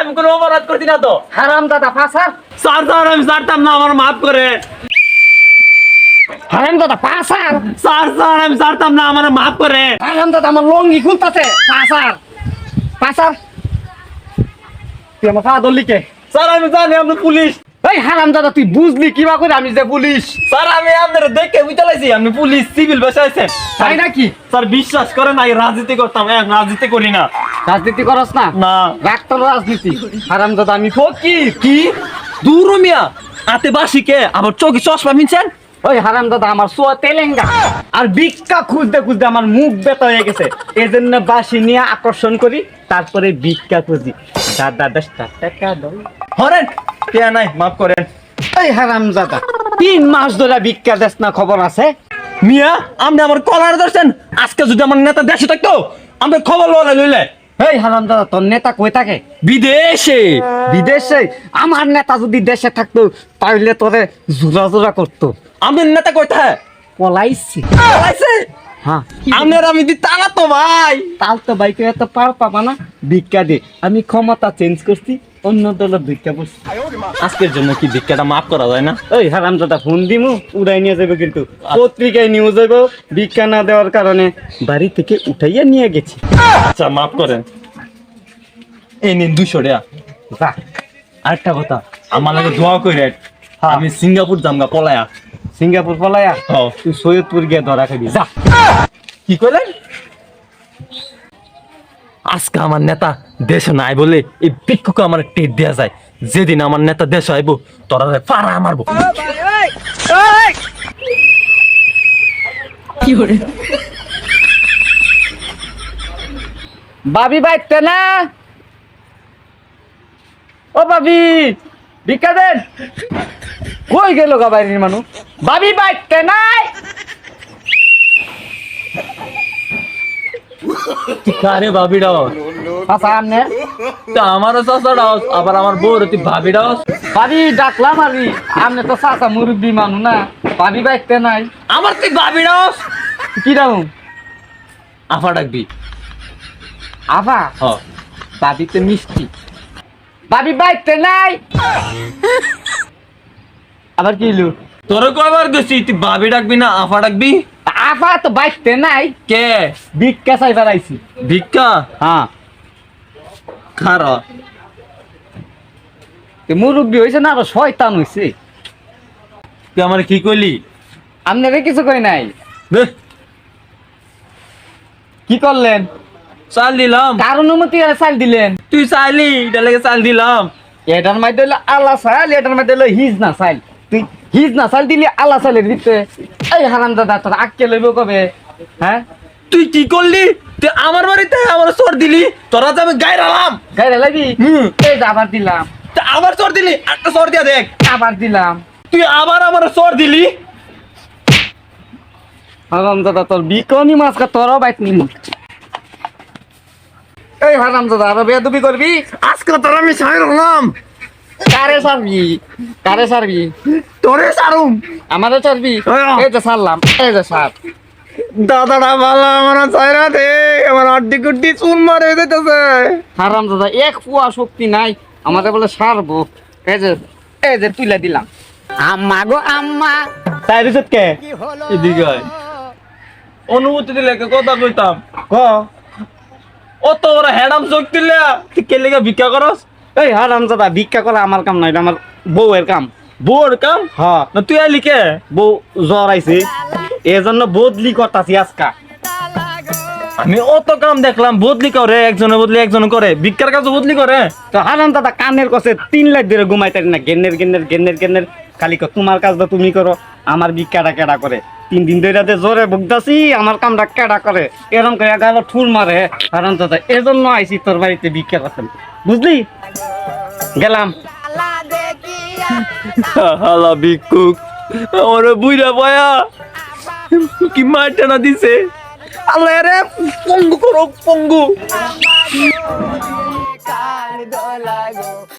আমি কোনো অপরাধ করছি না তো। হারাম দাদা পাসার স্যার। স্যার আমি ছাড়তাম না আমার মাফ করে। হারাম দাদা পাসার স্যার। স্যার আমি ছাড়তাম না আমার মাফ করে। হারাম দাদা আমার লঙ্গি খুলতাছে। পাসার পাসার তুই আমার পা ধরলি কে? স্যার আমি জানি পুলিশ। এই হারাম দাদা তুই বুঝলি কিবা করে আমি যে পুলিশ? স্যার আমি আপনার দেখে বুঝালাইছি আপনি পুলিশ সিভিল বসাইছেন তাই নাকি? স্যার বিশ্বাস করেন আমি রাজনীতি করতাম এক রাজনীতি করি না। রাজনীতি করস না? না। রাখতো রাজনীতি। হারাম দাদা আমি ফকির কি? দূর মিয়া। আতে বাসি কে? আবার চোখে চশমা মিনছেন? ওই হারাম দাদা আমার সোয়া তেলেঙ্গা। আর ভিক্ষা খুঁজতে খুঁজতে আমার মুখ বেতা হয়ে গেছে। এজন্য বাসি নিয়ে আকর্ষণ করি তারপরে ভিক্ষা খুঁজি। দাদা দশটা টাকা দাও। হরেন নাই মাফ করেন। এই হারাম দাদা তিন মাস ধরে ভিক্ষা দেশ না খবর আছে? মিয়া আপনি আমার কলার ধরছেন। আজকে যদি আমার নেতা দেশে থাকতো আমি খবর লইলে। এই হারাম দাদা তোর নেতা কই থাকে? বিদেশে। বিদেশে? আমার নেতা যদি দেশে থাকতো তাহলে তোরে জোরা জোরা করতো। আমি নেতা কোথায় পলাইছি। পালাইছে? হ্যাঁ। আপনার আমি না তো ভাই। তাল তো এত পার পাবা না? ভিক্ষা দে। আমি ক্ষমতা চেঞ্জ করছি অন্য দলের ভিক্ষা করছি। আজকের জন্য কি ভিক্ষাটা মাফ করা যায় না? ওই হারাম দাদা ফোন দিমু উড়াই নিয়ে যাবে কিন্তু। পত্রিকায় নিউজ হইব ভিক্ষা না দেওয়ার কারণে বাড়ি থেকে উঠাইয়া নিয়ে গেছি। আচ্ছা মাফ করেন। এই নিন দুশো টাকা আরেকটা কথা আমার লাগে দোয়া করে আমি সিঙ্গাপুর জামগা পলায়া। সিঙ্গাপুর পলায়া? হ্যাঁ। তুই সৈয়দপুর গিয়ে ধরা খাবি। যা। কি করলেন আজকে আমার নেতা দেশে নাই বলে এই ভিক্ষুক আমার টেট দেওয়া যায়। যেদিন আমার নেতা দেশ আইব তোরা পাড়া মারবো। বাবি বাইতে না? ও বাবি ভিক্ষা দেন। কই গেল গা বাইরের মানুষ? বাবি বাইতে নাই? কারে ভাবিডাও আচ্ছা আমনে তা আমারও আবার আমার বউর তুই বাবি ডাকলাম আবি আমনে তো চাচা মুরব্বী মানু না। বাবি বাইতে নাই। আমার তুই ভাবিডাও কি রাম আফা ডাকবি। আভা হ। বাবি তো মিষ্টি। বাবি বাইতে নাই। আবার কি তোর কয়বার গেছি তুই ভাবি ডাকবি না আফা ডাকবি? আভা তো বাইতে নাই। কে? ভিক্ষা চাইবার আইছি। ভিক্ষা? হ্যাঁ। তো মুরব্বী হয়েছে না আরও শয়তান হয়েছে তুই আমার কি কইলি? আপনারে কিছু কই নাই? কি করলেন? চাল দিলাম। কার অনুমতি আর চাল দিলেন? তুই চাইলি এটা লেগে চাল দিলাম। এটার মধ্যে হলো আল্লাহ চাল এটার মধ্যে হলো হিজ না চাল। তুই হিজ না চাল দিলি আল্লাহ চালের দিতে এই হারাম দাদা তোর আক্কে লইব কবে? হ্যাঁ? তুই কি করলি? তুই আমার বাড়িতে আমার চোর দিলি? তোরা তো আমি গায়ে রালাম। গাইরে লাগি হুম। এই যে আবার দিলাম। তা আবার চোর দিলি? একটা চোর দিয়া দেখ। আবার দিলাম। তুই আবার আমার চোর দিলি? হারাম দাদা তোর বিকনি মাছ কা তোরও বাইত নিম এই হারাম দাদা আরও বেদবি করবি? আজকে তোর আমি সাইর হলাম কারে সারবি? কারে সারবি? তোরে সারুম। আমাদের চারবি হ্যাঁ। এই যে সারলাম এই যে সার। দাদাটা ভালো আমার চাইরা দে আমার আড্ডি কুড্ডি চুন মারে দিতেছে। হারাম দাদা এক পুয়া শক্তি নাই আমাদের বলে সারবো। এই যে এই যে তুলে দিলাম। আম্মা গো আম্মা। তাই রিসেট কে? এদিকে অনুমতি দিলে একটা কথা কইতাম। ক? অত বড় হ্যাডাম চোখ দিলে তুই কে লেগে ভিক্ষা করস? এই হারাম দাদা ভিক্ষা করা আমার কাম নাই এটা আমার বউয়ের কাম। বোর কাম? হ্যাঁ। না তুই আইলি কে? বউ জ্বর আইছে। এজন্য বদলি করতাছি আজকা। আমি অত কাম দেখলাম বদলি করে একজনে বদলি একজন করে। ভিক্ষার কাজ বদলি করে। তো হারাম দাদা কানের কষে তিন লাখ ধরে ঘুমাইতে না। গেন্নের গেন্নের গেন্নের গেন্নের। খালি কর তোমার কাজটা তুমি করো আমার ভিক্ষাটা কেডা করে? তিন দিন ধরে রাতে জোরে ভুগতাছি আমার কামটা কেডা করে? এরম করে গাল ঠুল মারে। হারাম দাদা এজন্য আইছি তোর বাড়িতে ভিক্ষা করতাম বুঝলি? গেলাম। হালা ভিক্ষুক। আমার বুইরা বয়া। কি মারটা না দিছে? আল্লাহ রে পঙ্গু করো পঙ্গু।